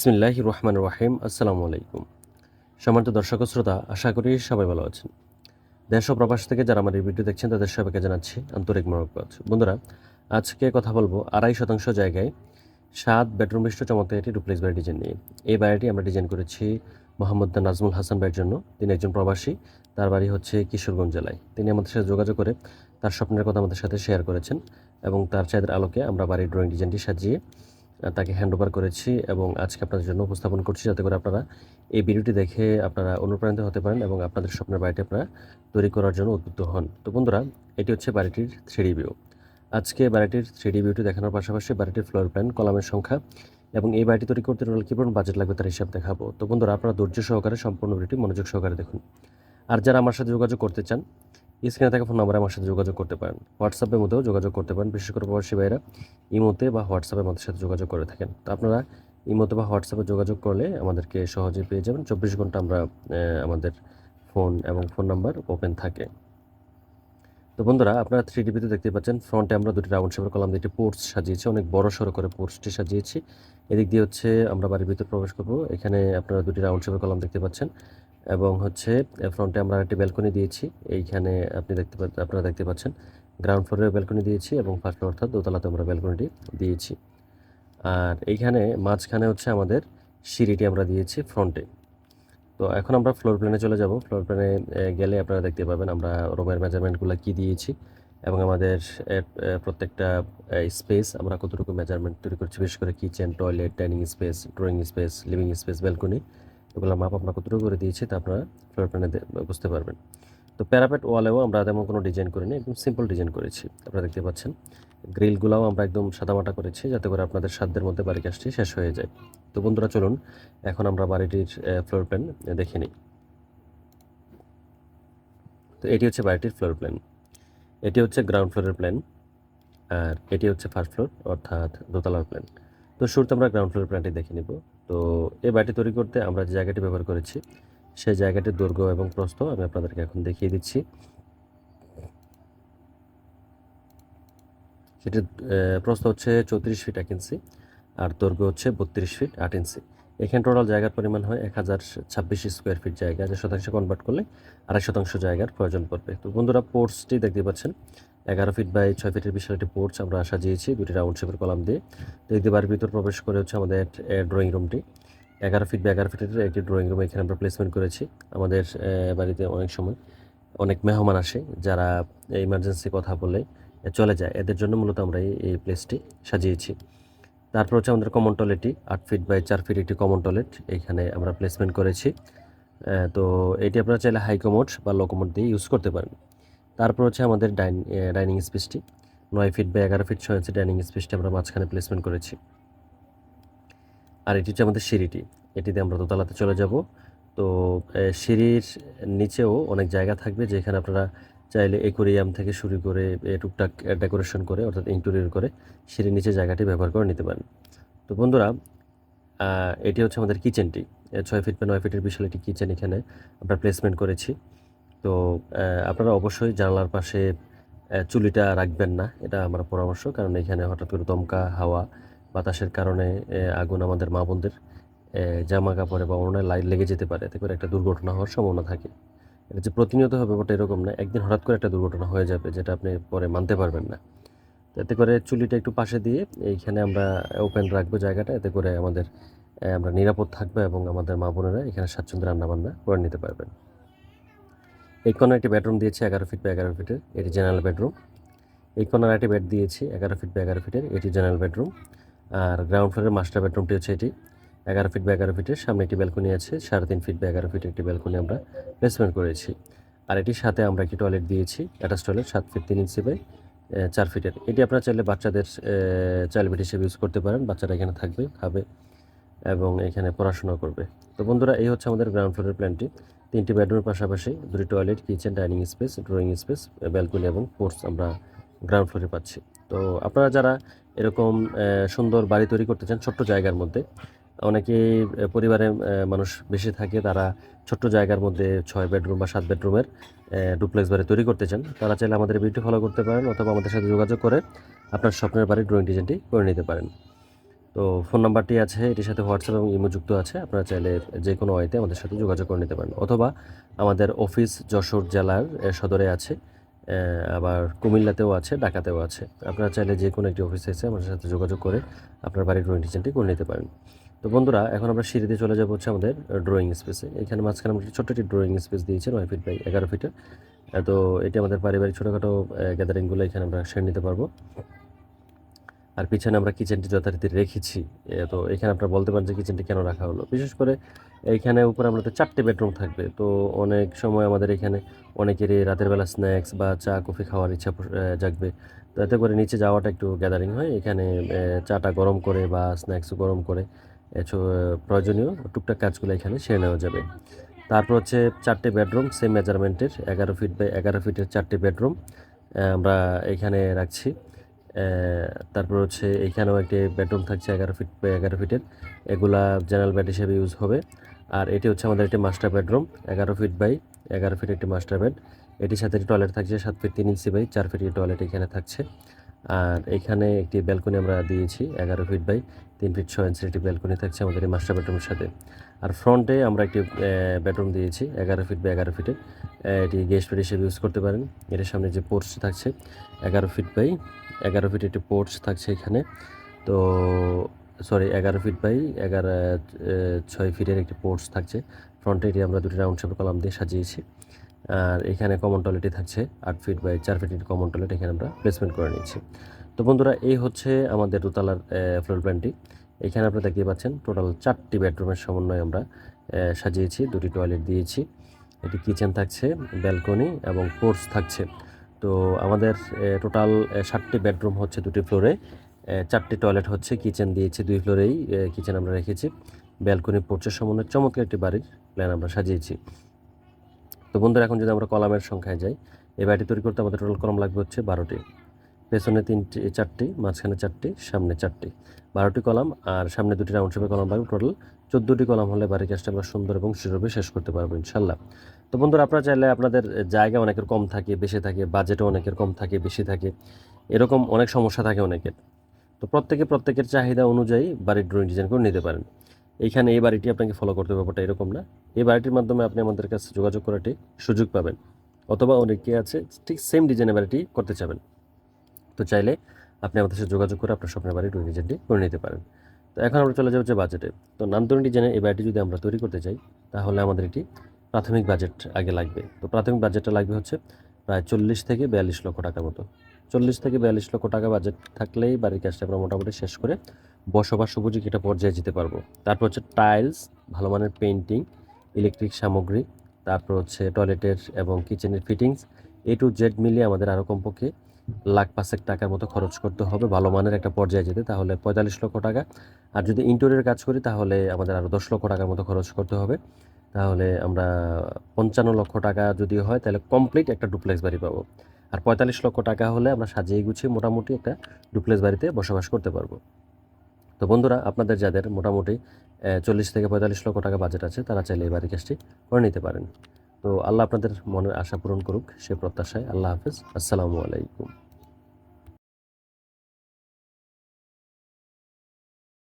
বিসমিল্লাহ রহমান রাহিম আসসালামু আলাইকুম। সম্মানিত দর্শক শ্রোতা, আশা করি সবাই ভালো আছেন। দেশ ও প্রবাস থেকে যারা আমার ভিডিও দেখছেন, তাদের সবাইকে জানাচ্ছি আন্তরিক মরকবাদ বন্ধুরা, আজকে কথা বলব আড়াই শতাংশ জায়গায় সাত বেডরুম বিশিষ্ট চমৎকার একটি ডুপ্লেক্স বাড়ি ডিজাইন নিয়ে। এই বাড়িটি আমরা ডিজাইন করেছি মোহাম্মদ নাজমুল হাসান ভাইয়ের জন্য। তিনি একজন প্রবাসী, তার বাড়ি হচ্ছে কিশোরগঞ্জ জেলায়। তিনি আমাদের সাথে যোগাযোগ করে তার স্বপ্নের কথা আমাদের সাথে শেয়ার করেছেন এবং তার চাহিদার আলোকে আমরা বাড়ির ড্রয়িং ডিজাইনটি সাজিয়ে তাকে হ্যান্ড ওভার করেছি এবং আজকে আপনাদের জন্য উপস্থাপন করছি যাতে করে আপনারা এই ভিডিওটি দেখে আপনারা অনুপ্রাণিত হতে পারেন এবং আপনাদের স্বপ্নের বাড়িটি আপনারা তৈরি করার জন্য উদ্বুদ্ধ হন। তো বন্ধুরা, এটি হচ্ছে বাড়িটির থ্রি ভিউ আজকে বাড়িটির থ্রি ভিউটি দেখানোর পাশাপাশি বাড়িটির ফ্লোর প্ল্যান কলামের সংখ্যা এবং এই বাড়িটি তৈরি করতে টোটাল কী পরিমাণ বাজেট লাগবে তার হিসাব দেখাবো। তো বন্ধুরা, আপনারা ধৈর্য সহকারে সম্পূর্ণ ভিডিওটি মনোযোগ সহকারে দেখুন। আর যারা আমার সাথে যোগাযোগ করতে চান স্ক্রিনে থাকা ফোন নাম্বারে আমার সাথে যোগাযোগ করতে পারেন। হোয়াটসঅ্যাপের মধ্যেও যোগাযোগ করতে পারেন বিশেষ করে প্রবাসী ভাইরা ইমোতে বা হোয়াটসঅ্যাপে আমাদের সাথে যোগাযোগ করে থাকেন। তো আপনারা ইমোতে বা হোয়াটসঅ্যাপে যোগাযোগ করলে আমাদেরকে সহজে পেয়ে যাবেন। চব্বিশ ঘণ্টা আমরা আমাদের ফোন এবং ফোন নাম্বার ওপেন থাকে। তো বন্ধুরা, আপনারা থ্রি ডিবিতে দেখতে পাচ্ছেন, ফ্রন্টে আমরা দুটি রাউন্ড শেপের কলাম দিয়ে পোর্টস সাজিয়েছি। অনেক বড় সড়ো করে পোর্টসটি সাজিয়েছি। এদিক দিয়ে হচ্ছে আমরা বাড়ির ভিতরে প্রবেশ করব। এখানে আপনারা দুটি রাউন্ড শেপের কলাম দেখতে পাচ্ছেন। এবং হচ্ছে ফ্রন্টে আমরা একটি ব্যালকনি দিয়েছি। এইখানে আপনি দেখতে আপনারা দেখতে পাচ্ছেন গ্রাউন্ড ফ্লোরে ব্যালকনি দিয়েছি এবং ফার্স্ট ফ্লোর অর্থাৎ দোতলাতে আমরা ব্যালকনিটি দিয়েছি। আর এইখানে মাঝখানে হচ্ছে আমাদের সিঁড়িটি আমরা দিয়েছি ফ্রন্টে তো এখন আমরা ফ্লোর প্ল্যানে চলে যাব। ফ্লোর প্ল্যানে গেলে আপনারা দেখতে পাবেন আমরা রুমের মেজারমেন্টগুলো কী দিয়েছি এবং আমাদের প্রত্যেকটা স্পেস আমরা কতটুকু মেজারমেন্ট তৈরি করছি। বিশেষ করে kitchen toilet dining space drawing space living space balcony এগুলো মাপ আমরা কতটুকু করে দিয়েছি, তা আপনারা ফ্লোর প্ল্যানে বুঝতে পারবেন। তো প্যারাপেট ওয়ালেও আমরা তেমন কোনো ডিজাইন করিনি, একদম সিম্পল ডিজাইন করেছি। আপনারা দেখতে পাচ্ছেন গ্রিলগুলোও আমরা একদম সাদামাটা করেছি, যাতে করে আপনাদের সাধ্যের মধ্যে বাড়ি কাজটি শেষ হয়ে যায়। তো বন্ধুরা, চলুন, এখন আমরা বাড়িটির ফ্লোর প্ল্যান দেখে নিই। তো এটি হচ্ছে বাড়িটির ফ্লোর প্ল্যান এটি হচ্ছে গ্রাউন্ড ফ্লোরের প্ল্যান আর এটি হচ্ছে ফার্স্ট ফ্লোর অর্থাৎ দোতলার প্ল্যান তো শুরুতে আমরা গ্রাউন্ড ফ্লোর প্ল্যানটি দেখে নিব। তো এই বাড়িটি তৈরি করতে আমরা যে জায়গাটি ব্যবহার করেছি, সেই জায়গাটির দৈর্ঘ্য এবং প্রস্থ আমি আপনাদেরকে এখন দেখিয়ে দিচ্ছি। সেটির প্রস্থ হচ্ছে চৌত্রিশ ফিট এক ইঞ্চি আর দৈর্ঘ্য হচ্ছে বত্রিশ ফিট আট ইঞ্চি। এখানে টোটাল জায়গার পরিমাণ হয় এক হাজার ছাব্বিশ স্কোয়ার ফিট জায়গা যে শতাংশ কনভার্ট করলে আড়াই শতাংশ জায়গার প্রয়োজন পড়বে। তো বন্ধুরা পোর্টসটি দেখতে পাচ্ছেন। এগারো ফিট বাই ছয় ফিটের বিশাল একটি পোর্টস আমরা সাজিয়েছি দুটি রাউন্ড শেপের কলাম দিয়ে। তো এই বাড়ির ভিতর প্রবেশ করে হচ্ছে আমাদের ড্রয়িং রুমটি এগারো ফিট বা এগারো ফিটের একটি ড্রয়িং রুম এখানে আমরা প্লেসমেন্ট করেছি। আমাদের বাড়িতে অনেক সময় অনেক মেহমান আসে যারা ইমার্জেন্সি কথা বলে চলে যায়। এদের জন্য মূলত আমরা এই প্লেসটি সাজিয়েছি। তারপর হচ্ছে আমাদের কমন টয়লেটটি আট ফিট বাই চার ফিট একটি কমন টয়লেট এইখানে আমরা প্লেসমেন্ট করেছি। তো এটি আপনারা চাইলে হাই কমোড বা লো দিয়ে ইউজ করতে পারেন। তারপর হচ্ছে আমাদের ডাইন ডাইনিং স্পেসটি। নয় ফিট বা এগারো ফিট ছয় ইঞ্চি ডাইনিং স্পেসটি আমরা মাঝখানে প্লেসমেন্ট করেছি। আর এটি হচ্ছে আমাদের সিঁড়িটি। এটিতে আমরা দোতলাতে চলে যাব। তো সিঁড়ির নিচেও অনেক জায়গা থাকবে যেখানে আপনারা চাইলে একুরিয়াম থেকে শুরু করে টুকটাক ডেকোরেশন করে, অর্থাৎ ইন্টেরিয়র করে সিঁড়ির নিচে জায়গাটি ব্যবহার করে নিতে পারেন। তো বন্ধুরা এটি হচ্ছে আমাদের কিচেনটি। ছয় ফিট বা নয় ফিটের বিশাল একটি কিচেন এখানে আমরা প্লেসমেন্ট করেছি। তো আপনারা অবশ্যই জানালার পাশে চুলিটা রাখবেন না। এটা আমার পরামর্শ, কারণ এখানে হঠাৎ করে দমকা, হাওয়া, বাতাসের কারণে আগুন আমাদের মা বোনদের জামা কাপড়ে বা অন্য লাইট লেগে যেতে পারে। এতে করে একটা দুর্ঘটনা হওয়ার সম্ভাবনা থাকে। এটা যে প্রতিনিয়ত হবে ব্যাপারটা এরকম না, একদিন হঠাৎ করে একটা দুর্ঘটনা হয়ে যাবে, যেটা আপনি পরে মানতে পারবেন না। এতে করে চুলিটা একটু পাশে দিয়ে, এইখানে আমরা ওপেন রাখব জায়গাটা। এতে করে আমাদের আমরা নিরাপদ থাকব এবং আমাদের মা বোনেরা এখানে স্বাচ্ছন্দ্য রান্নাবান্না করে নিতে পারবেন। এই কোনার একটি বেডরুম দিয়েছি, এগারো ফিট বা এগারো ফিটের এটি জেনারেল বেডরুম এই কোনার একটি বেড দিয়েছি, এগারো ফিট বা এগারো ফিটের এটি জেনারেল বেডরুম আর গ্রাউন্ড ফ্লোরের মাস্টার বেডরুমটি হচ্ছে এটি। এগারো ফিট বা এগারো ফিটের সামনে একটি ব্যালকনি আছে, সাড়ে তিন ফিট বা এগারো ফিটের একটি ব্যালকনি আমরা প্লেসমেন্ট করেছি। আর এটির সাথে আমরা একটি টয়লেট দিয়েছি অ্যাটাচ টয়লেট সাত ফিট তিন ইঞ্চি বাই চার ফিটের এটি আপনারা চাইলে বাচ্চাদের চাইল্ড বেড হিসেবে ইউজ করতে পারেন, বাচ্চারা এখানে থাকবে, খাবে এবং এখানে পড়াশোনা করবে। তো বন্ধুরা, এই হচ্ছে আমাদের গ্রাউন্ড ফ্লোরের প্ল্যানটি তিনটি বেডরুমের পাশাপাশি দুটি toilet, kitchen, dining space, drawing space, balcony এবং পোর্টস আমরা গ্রাউন্ড ফ্লোরে পাচ্ছি। তো আপনারা যারা এরকম সুন্দর বাড়ি তৈরি করতে চান ছোট্ট জায়গার মধ্যে, অনেকে পরিবারে মানুষ বেশি থাকে, তারা ছোট্ট জায়গার মধ্যে ছয় বেডরুম বা সাত বেডরুমের ডুপ্লেক্স বাড়ি তৈরি করতে চান, তারা চাইলে আমাদের ভিডিও ফলো করতে পারেন অথবা আমাদের সাথে যোগাযোগ করে আপনার স্বপ্নের বাড়ির ড্রয়িং ডিজাইনটি করে নিতে পারেন। তো ফোন নাম্বারটি আছে, এটির সাথে হোয়াটসঅ্যাপ এবং ইমো যুক্ত আছে। আপনারা চাইলে যে কোনো ওয়েতে আমাদের সাথে যোগাযোগ করে নিতে পারেন। অথবা আমাদের অফিস যশোর জেলার সদরে আছে আবার কুমিল্লাতেও আছে, ঢাকাতেও আছে। আপনারা চাইলে যে কোনো একটি অফিসে এসে আমাদের সাথে যোগাযোগ করে আপনার বাড়ির ড্রয়িং ডিজাইনটি করে নিতে পারেন। তো বন্ধুরা, এখন আমরা সিঁড়িতে চলে যাব হচ্ছে আমাদের ড্রয়িং স্পেসে এখানে মাঝখানে আমরা ছোট্ট একটি ড্রয়িং স্পেস দিয়েছি নয় ফিট বাই এগারো ফিটের। তো এটি আমাদের পারিবারিক ছোটোখাটো গ্যাদারিংগুলো এখানে আমরা সেরে নিতে পারব। আর পিছনে আমরা কিচেনটি যথারীতি রেখেছি। তো এখানে আপনারা বলতে পারেন যে কিচেনটি কেন রাখা হলো। বিশেষ করে এইখানে উপরে আমরা তো চারটে বেডরুম থাকবে। তো অনেক সময় আমাদের এখানে অনেকেরই রাতের বেলা স্ন্যাক্স বা চা কফি খাওয়ার ইচ্ছা জাগবে। তো এতে করে নিচে যাওয়াটা একটু গ্যাদারিং হয়। এখানে চাটা গরম করে বা স্ন্যাক্স গরম করে প্রয়োজনীয় টুকটাক কাজগুলো এখানে সেরে নেওয়া যাবে। তারপর হচ্ছে চারটে বেডরুম সেম মেজারমেন্টের এগারো ফিট বাই এগারো ফিটের চারটে বেডরুম আমরা এখানে রাখছি। তারপর হচ্ছে এইখানেও একটি বেডরুম থাকছে এগারো ফিট এগারো ফিটের এগুলা জেনারেল বেড হিসেবে ইউজ হবে। আর এটি হচ্ছে আমাদের একটি মাস্টার বেডরুম এগারো ফিট বাই এগারো ফিট একটি মাস্টার বেড এটির সাথে টয়লেট থাকছে সাত ফিট তিন ইঞ্চি বাই চার ফিট টয়লেট এখানে থাকছে। আর এখানে একটি ব্যালকনি আমরা দিয়েছি, এগারো ফিট বাই তিন ফিট ছয় ইঞ্চির একটি ব্যালকনি থাকছে আমাদের এই মাস্টার বেডরুমের সাথে। আর ফ্রন্টে আমরা একটি বেডরুম দিয়েছি, এগারো ফিট বাই এগারো ফিটে। এটি গেস্ট বেড হিসেবে ইউজ করতে পারেন। এটার সামনে যে পোর্চ থাকছে, এগারো ফিট বাই এগারো ফিট একটি পোর্চ থাকছে এখানে। তো সরি এগারো ফিট বাই এগারো ছয় ফিটের একটি পোর্চ থাকছে। ফ্রন্টে এটি আমরা দুটি রাউন্ড শেপের কলাম দিয়ে সাজিয়েছি। আর এখানে কমন টয়লেটই থাকছে, আট ফিট বাই চার ফিটের কমন টয়লেট এখানে আমরা প্লেসমেন্ট করে নিয়েছি। তো বন্ধুরা, এই হচ্ছে আমাদের দোতলার ফ্লোর প্ল্যানটি এখানে আপনারা দেখতে পাচ্ছেন টোটাল চারটি বেডরুমের সমন্বয়ে আমরা সাজিয়েছি, দুটি টয়লেট দিয়েছি। এটি কিচেন থাকছে ব্যালকনি এবং পোর্চ থাকছে। তো আমাদের টোটাল ষাটটি বেডরুম হচ্ছে দুটি ফ্লোরে চারটি টয়লেট হচ্ছে কিচেন দিয়েছি, দুই ফ্লোরেই কিচেন আমরা রেখেছি। ব্যালকনি পোর্চের সমন্বয়ে চমৎকার একটি বাড়ির প্ল্যান আমরা সাজিয়েছি। তো বন্ধুরা, এখন যদি আমরা কলামের সংখ্যায় যাই, এই বাড়িটি তৈরি করতে আমাদের টোটাল কলম লাগবে হচ্ছে বারোটি। পেছনে তিনটি চারটি, মাঝখানে চারটি, সামনে চারটি। বারোটি কলাম আর সামনে দুটি রাউন্ড শেপের কলাম লাগবে। টোটাল চোদ্দোটি কলাম হলে বাড়ির কাজটা আমরা সুন্দর এবং সুরভে শেষ করতে পারব ইনশাল্লাহ তো বন্ধুরা, আপনারা চাইলে আপনাদের জায়গা অনেকের কম থাকে, বেশি থাকে বাজেটও অনেকের কম থাকে, বেশি থাকে। এরকম অনেক সমস্যা থাকে অনেকের। তো প্রত্যেকে প্রত্যেকের চাহিদা অনুযায়ী বাড়ির ড্রয়িং ডিজাইন করে নিতে পারেন। এইখানে এই বাড়িটি আপনাকে ফলো করতে ব্যাপারটা এরকম না। এই বাড়িটির মাধ্যমে আপনি আমাদের কাছে যোগাযোগ করাটি সুযোগ পাবেন। অথবা অনেকে আছে, ঠিক সেম ডিজাইনের বাড়িটি করতে চাবেন। তো চাইলে আপনি আমাদের সাথে যোগাযোগ করে আপনার স্বপ্নের ড্রয়িং ডিজাইনটি করে নিতে পারেন। তো এখন আমরা চলে যাব যে বাজেটে তো নান্দনিক ডিজাইনের এই বাড়িটি যদি আমরা তৈরি করতে চাই, তাহলে আমাদের এটি প্রাথমিক বাজেট আগে লাগবে। তো প্রাথমিক বাজেটটা লাগবে হচ্ছে প্রায় চল্লিশ থেকে বিয়াল্লিশ লক্ষ টাকার মতো। চল্লিশ থেকে বিয়াল্লিশ লক্ষ টাকা বাজেট থাকলেই বাড়ির কাজটা আমরা মোটামুটি শেষ করে বসবাস উপযোগী একটা পর্যায়ে যেতে পারব। তারপর হচ্ছে টাইলস ভালো মানের পেন্টিং ইলেকট্রিক সামগ্রী, তারপর হচ্ছে টয়লেটের এবং কিচেনের ফিটিংস এ টু জেড মিলিয়ে আমাদের আরও কমপক্ষে লাখ পাঁচেক টাকার মতো খরচ করতে হবে ভালো মানের একটা পর্যায়ে যেতে, তাহলে পঁয়তাল্লিশ লক্ষ টাকা। আর যদি ইন্টোরিয়ার কাজ করি, তাহলে আমাদের আরও দশ লক্ষ টাকার মতো খরচ করতে হবে। তাহলে আমরা পঞ্চান্ন লক্ষ টাকা যদি হয়, তাহলে কমপ্লিট একটা ডুপ্লেক্স বাড়ি পাবো। আর পঁয়তাল্লিশ লক্ষ টাকা হলে আমরা সাজিয়ে গুছিয়ে মোটামুটি একটা ডুপ্লেস বাড়িতে বসবাস করতে পারব। তো বন্ধুরা, আপনাদের যাদের মোটামুটি চল্লিশ থেকে পঁয়তাল্লিশ লক্ষ টাকা বাজেট আছে, তারা চাইলে এই বাড়ি কাজটি করে নিতে পারেন। তো আল্লাহ আপনাদের মনের আশা পূরণ করুক, সে প্রত্যাশায় আল্লাহ হাফিজ। আসসালামু আলাইকুম।